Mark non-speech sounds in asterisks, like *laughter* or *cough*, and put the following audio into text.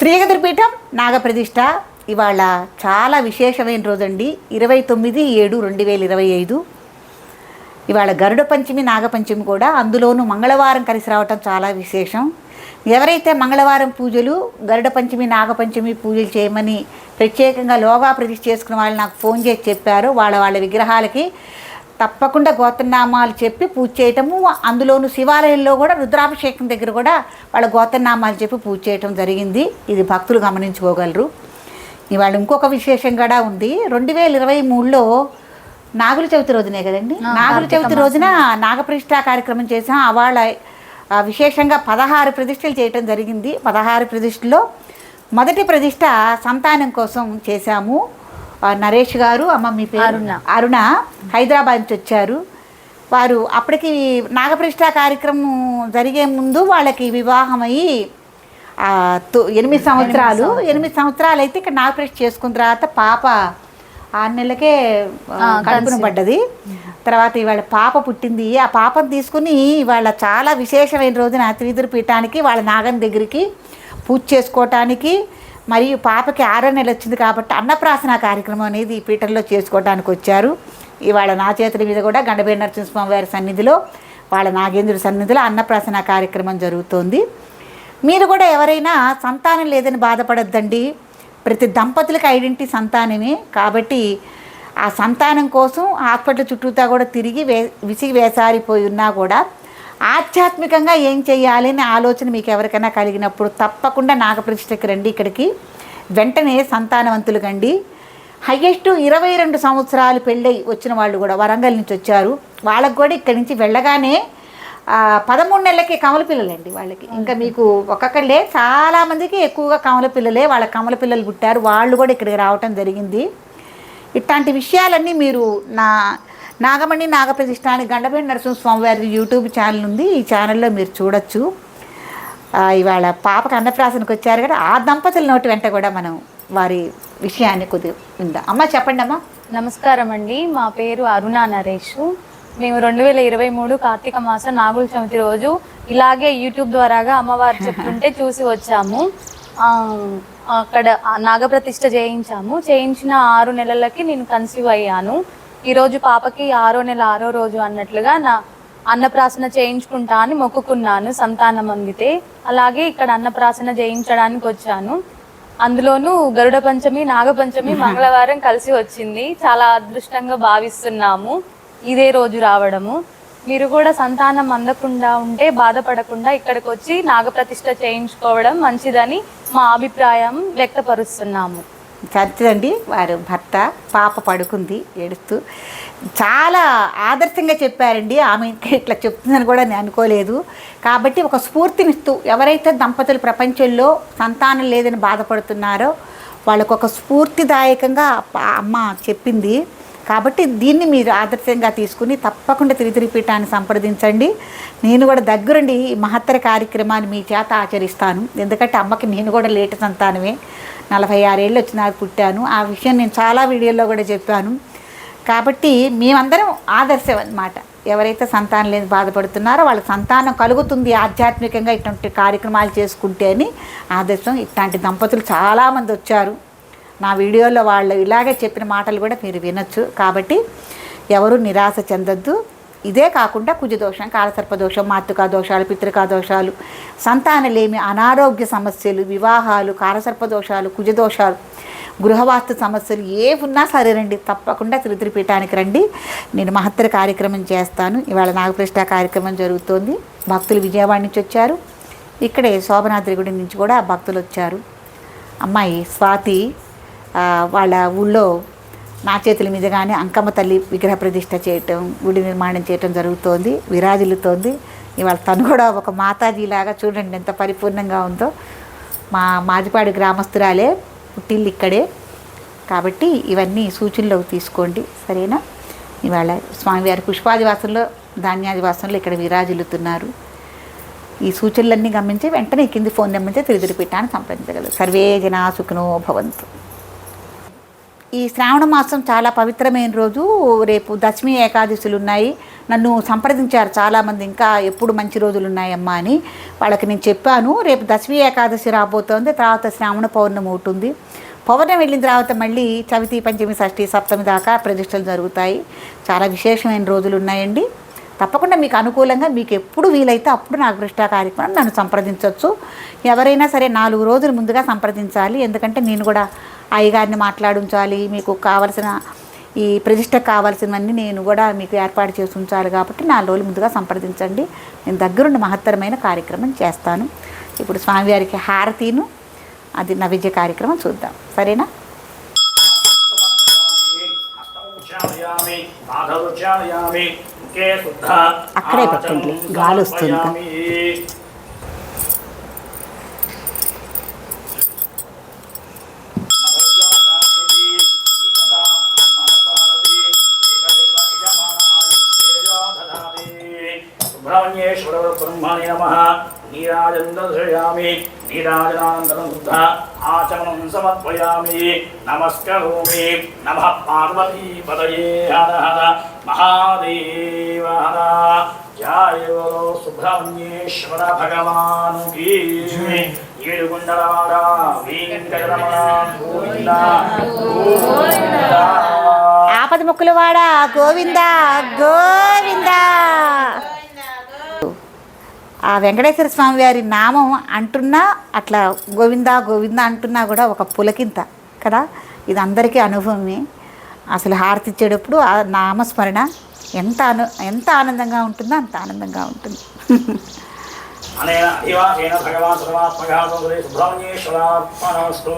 శ్రీగదిపీఠం నాగప్రతిష్ఠ. ఇవాళ చాలా విశేషమైన రోజండి. ఇరవై తొమ్మిది ఏడు రెండు వేల ఇరవై ఐదు. ఇవాళ గరుడ పంచమి నాగపంచమి కూడా అందులోనూ మంగళవారం కలిసి రావటం చాలా విశేషం. ఎవరైతే మంగళవారం పూజలు గరుడ పంచమి నాగపంచమి పూజలు చేయమని ప్రత్యేకంగా లోగా ప్రతిష్ఠ చేసుకున్న వాళ్ళు నాకు ఫోన్ చేసి చెప్పారు. వాళ్ళ వాళ్ళ విగ్రహాలకి తప్పకుండా గోత్రనామాలు చెప్పి పూజ చేయటము అందులోను శివాలయంలో కూడా రుద్రాభిషేకం దగ్గర కూడా వాళ్ళ గోత్రనామాలు చెప్పి పూజ చేయటం జరిగింది. ఇది భక్తులు గమనించుకోగలరు. ఇవాళ ఇంకొక విశేషం కూడా ఉంది. రెండు వేల ఇరవై మూడులో నాగుల చవితి రోజునే కదండి? నాగుల చవితి రోజున నాగప్రతిష్ఠ కార్యక్రమం చేసాం అవాళ విశేషంగా పదహారు ప్రతిష్టలు చేయటం జరిగింది. పదహారు ప్రతిష్టలో మొదటి ప్రతిష్ట సంతానం కోసం చేశాము. నరేష్ గారు అమ్మ మీ పేరు? అరుణ. హైదరాబాద్ నుంచి వచ్చారు. వారు అప్పటికి నాగప్రతిష్ఠ కార్యక్రమం జరిగే ముందు వాళ్ళకి వివాహం అయ్యి ఎనిమిది సంవత్సరాలు ఎనిమిది సంవత్సరాలు అయితే ఇక్కడ నాగప్రతిష్ఠ చేసుకున్న తర్వాత పాప ఆరు నెలలకే కడుపున. పడ్డది. తర్వాత ఇవాళ పాప పుట్టింది. ఆ పాపను తీసుకుని ఇవాళ చాలా విశేషమైన రోజున త్రిదుర పీఠానికి వాళ్ళ నాగన్ దగ్గరికి పూజ చేసుకోవటానికి మరియు పాపకి ఆరో నెల వచ్చింది కాబట్టి అన్నప్రాసన కార్యక్రమం అనేది ఈ పీఠంలో చేసుకోవడానికి వచ్చారు. ఇవాళ నా చేతుల మీద కూడా గండబేడి నరసింహస్వామి వారి సన్నిధిలో వాళ్ళ నాగేంద్రుడి సన్నిధిలో అన్నప్రాసన కార్యక్రమం జరుగుతోంది. మీరు కూడా ఎవరైనా సంతానం లేదని బాధపడద్దండి. ప్రతి దంపతులకు ఐడెంటిటీ సంతానమే. కాబట్టి ఆ సంతానం కోసం హాస్పిటల్ చుట్టూతా కూడా తిరిగి వే విసిగి వేసారిపోయి ఉన్నా కూడా ఆధ్యాత్మికంగా ఏం చేయాలి అనే ఆలోచన మీకు ఎవరికైనా కలిగినప్పుడు తప్పకుండా నాగప్రతిష్ఠకి రండి ఇక్కడికి. వెంటనే సంతానవంతులు కండి. హయ్యెస్ట్ ఇరవై రెండు సంవత్సరాలు పెళ్ళై వచ్చిన వాళ్ళు కూడా వరంగల్ నుంచి వచ్చారు. వాళ్ళకు కూడా ఇక్కడి నుంచి వెళ్ళగానే పదమూడు నెలలకి కమల పిల్లలండి వాళ్ళకి. ఇంకా మీకు ఒక్కొక్కళ్ళే చాలా మందికి ఎక్కువగా కమల పిల్లలే వాళ్ళ కమల పిల్లలు పుట్టారు. వాళ్ళు కూడా ఇక్కడికి రావటం జరిగింది. ఇట్లాంటి విషయాలన్నీ మీరు నా నాగమణి నాగప్రతిష్ఠాని గండపేడి నరసింహస్వామి వారి యూట్యూబ్ ఛానల్ ఉంది. ఈ ఛానల్లో మీరు చూడొచ్చు. ఇవాళ పాపకు అన్నప్రాసనకు వచ్చారు కదా ఆ దంపతుల నోటి వెంట కూడా మనం వారి విషయాన్ని కొద్దిగా విందాం. అమ్మ చెప్పండి అమ్మా. నమస్కారం అండి. మా పేరు అరుణ నరేష్. మేము రెండు వేల ఇరవై మూడు కార్తీక మాసం నాగుల చవితి రోజు ఇలాగే యూట్యూబ్ ద్వారాగా అమ్మవారు చెప్తుంటే చూసి వచ్చాము. అక్కడ నాగప్రతిష్ఠ చేయించాము. చేయించిన ఆరు నెలలకి నేను కన్సీవ్ అయ్యాను. ఈరోజు పాపకి ఆరో నెల ఆరో రోజు అన్నట్లుగా నా అన్నప్రాసన చేయించుకుంటా అని మొక్కుకున్నాను సంతానం అందితే. అలాగే ఇక్కడ అన్నప్రాసన చేయించడానికి వచ్చాను. అందులోనూ గరుడ పంచమి నాగపంచమి మంగళవారం కలిసి వచ్చింది. చాలా అదృష్టంగా భావిస్తున్నాము ఇదే రోజు రావడము. మీరు కూడా సంతానం అందకుండా ఉంటే బాధపడకుండా ఇక్కడికి వచ్చి నాగప్రతిష్ఠ చేయించుకోవడం మంచిదని మా అభిప్రాయం వ్యక్తపరుస్తున్నాము. చచ్చిదండి వారు భర్త పాప పడుకుంది ఏడుస్తూ. చాలా ఆదర్శంగా చెప్పారండి. ఆమె ఇంకా ఇట్లా చెప్తుందని కూడా నేను అనుకోలేదు. కాబట్టి ఒక స్ఫూర్తినిస్తూ ఎవరైతే దంపతులు ప్రపంచంలో సంతానం లేదని బాధపడుతున్నారో వాళ్ళకు ఒక స్ఫూర్తిదాయకంగా అమ్మ చెప్పింది. కాబట్టి దీన్ని మీరు ఆదర్శంగా తీసుకుని తప్పకుండా తిరితిరి పీఠాన్ని సంప్రదించండి. నేను కూడా దగ్గరుండి ఈ మహత్తర కార్యక్రమాన్ని మీ చేత ఆచరిస్తాను. ఎందుకంటే అమ్మకి నేను కూడా లేటు సంతానమే. నలభై ఆరేళ్ళు వచ్చిన నాకు పుట్టాను. ఆ విషయం నేను చాలా వీడియోల్లో కూడా చెప్పాను. కాబట్టి మేమందరం ఆదర్శం అన్నమాట. ఎవరైతే సంతానం లేని బాధపడుతున్నారో వాళ్ళ సంతానం కలుగుతుంది ఆధ్యాత్మికంగా ఇటువంటి కార్యక్రమాలు చేసుకుంటే అని ఆదర్శం. ఇట్లాంటి దంపతులు చాలామంది వచ్చారు. నా వీడియోలో వాళ్ళు ఇలాగే చెప్పిన మాటలు కూడా మీరు వినొచ్చు. కాబట్టి ఎవరు నిరాశ చెందొద్దు. ఇదే కాకుండా కుజదోషం కాలసర్పదోషం మాతృకా దోషాలు పితృకా దోషాలు సంతానలేమి అనారోగ్య సమస్యలు వివాహాలు కాలసర్పదోషాలు కుజదోషాలు గృహవాస్తు సమస్యలు ఏ ఉన్నా సరేనండి తప్పకుండా తిరుతిరిపీఠానికి రండి. నేను మహత్తర కార్యక్రమం చేస్తాను. ఇవాళ నాగప్రష్ట కార్యక్రమం జరుగుతోంది. భక్తులు విజయవాడ నుంచి వచ్చారు. ఇక్కడే శోభనాద్రి గుడి నుంచి కూడా భక్తులు వచ్చారు. అమ్మాయి స్వాతి వాళ్ళ ఊళ్ళో నా చేతుల మీదుగానే అంకమ్మ తల్లి విగ్రహ ప్రతిష్ట చేయటం గుడి నిర్మాణం చేయటం జరుగుతోంది విరాజిల్లుతోంది. ఇవాళ తను కూడా ఒక మాతాజీలాగా చూడండి ఎంత పరిపూర్ణంగా ఉందో. మా మాజిపాడు గ్రామస్తురాలే పుట్టిల్లు ఇక్కడే కాబట్టి ఇవన్నీ సూచనలోకి తీసుకోండి. సరేనా? ఇవాళ స్వామివారి పుష్పాదివాసంలో ధాన్యాదివాసంలో ఇక్కడ విరాజిల్లుతున్నారు. ఈ సూచనలన్నీ గమనించి వెంటనే కింది ఫోన్ నెంబర్ తిరిగి పెట్టాను సంప్రదించగలరు. సర్వే జనా సుఖనో భవంతు. ఈ శ్రావణ మాసం చాలా పవిత్రమైన రోజు. రేపు దశమి ఏకాదశులు ఉన్నాయి. నన్ను సంప్రదించారు చాలామంది. ఇంకా ఎప్పుడు మంచి రోజులు ఉన్నాయమ్మా అని వాళ్ళకి నేను చెప్పాను. రేపు దశమి ఏకాదశి రాబోతోంది. తర్వాత శ్రావణ పౌర్ణమి ఉంటుంది పౌర్ణమి వెళ్ళిన తర్వాత మళ్ళీ చవితి పంచమి షష్ఠి సప్తమి దాకా ప్రతిష్టలు జరుగుతాయి. చాలా విశేషమైన రోజులు ఉన్నాయండి. తప్పకుండా మీకు అనుకూలంగా మీకు ఎప్పుడు వీలైతే అప్పుడు నాకు ప్రతిష్టా కార్యక్రమం నన్ను సంప్రదించవచ్చు ఎవరైనా సరే నాలుగు రోజులు ముందుగా సంప్రదించాలి. ఎందుకంటే నేను కూడా అయ్యగారిని మాట్లాడించాలి మీకు కావలసిన ఈ ప్రతిష్టకు కావాల్సినవన్నీ నేను కూడా మీకు ఏర్పాటు చేసి ఉంచాలి కాబట్టి నాలుగు రోజులు ముందుగా సంప్రదించండి. నేను దగ్గరుండి మహత్తరమైన కార్యక్రమం చేస్తాను. ఇప్పుడు స్వామివారికి హారతీను అది నైవేద్య కార్యక్రమం చూద్దాం. సరేనా? అక్కడే పెట్టండి, గాలి వస్తుంది. సుబ్రహ్మణ్యేశ్వర బ్రహ్మణే నమ. నీరాజం దర్శయామి నీరాజనానందరం బుద్ధ ఆచమనం సమర్పయామి. నమస్కరోమి. నమ పార్వతీ పదయే హర హర. మహాదేవ హర. జయ సుబ్రహ్మణ్యేశ్వర భగవాను కీ. ఏడుగుండలవాడ వెంకటరమణ గోవింద గోవింద. ఆపద ముక్కులవాడ గోవింద గోవింద. ఆ వెంకటేశ్వర స్వామి వారి నామం అంటున్నా అట్లా గోవింద గోవింద అంటున్నా కూడా ఒక పులకింత కదా? ఇది అందరికీ అనుభవమే. అసలు హారతి ఇచ్చేటప్పుడు ఆ నామస్మరణ ఎంత అను ఎంత ఆనందంగా ఉంటుందో అంత ఆనందంగా ఉంటుంది. *laughs* అనేన భగవాన్ సర్వాత్మగా సుబ్రహ్మణ్యేశ్వరాత్మనస్తు